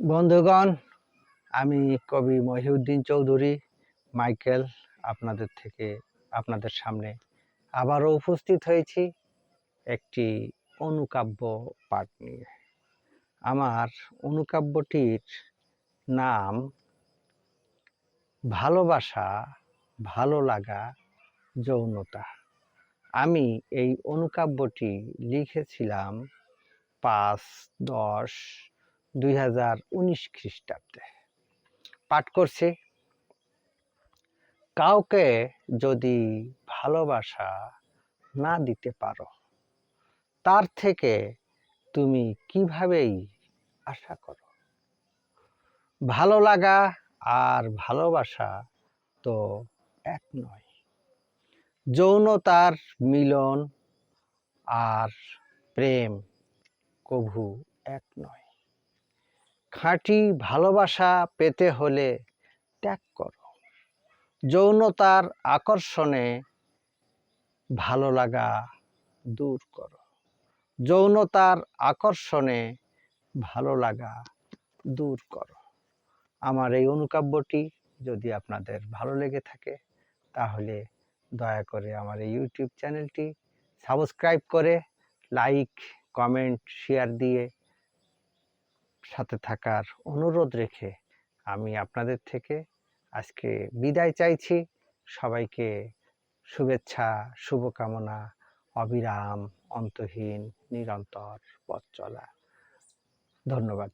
বন্ধুগণ, আমি কবি মহিউদ্দিন চৌধুরী, মাইকেল আপনাদের থেকে আপনাদের সামনে আবারও উপস্থিত হয়েছি একটি অনুকাব্য পাঠ নিয়ে। আমার অনুকাব্যটির নাম, ভালোবাসা, ভালো লাগা, যৌনতা। আমি এই অনুকাব্যটি লিখেছিলাম পাঁচ দশ দুই হাজার উনিশ খ্রিস্টাব্দে। পাঠ করছি, কাউকে যদি ভালোবাসা না দিতে পারো, তার থেকে তুমি কিভাবেই আশা করো? ভালো লাগা আর ভালোবাসা তো এক নয়। যৌনতার মিলন আর প্রেম কভু এক নয়। খাঁটি ভালোবাসা পেতে হলে ত্যাগ করো। যৌনতার আকর্ষণে ভালো লাগা দূর করো। যৌনতার আকর্ষণে ভালো লাগা দূর করো। আমার এই অনুকাব্যটি যদি আপনাদের ভালো লেগে থাকে, তাহলে দয়া করে আমার এই ইউটিউব চ্যানেলটি সাবস্ক্রাইব করে, লাইক, কমেন্ট, শেয়ার দিয়ে সাথে থাকার অনুরোধ রেখে আমি আপনাদের থেকে আজকে বিদায় চাইছি। সবাইকে শুভেচ্ছা, শুভকামনা, অবিরাম, অন্তহীন, নিরন্তর পথ চলা। ধন্যবাদ।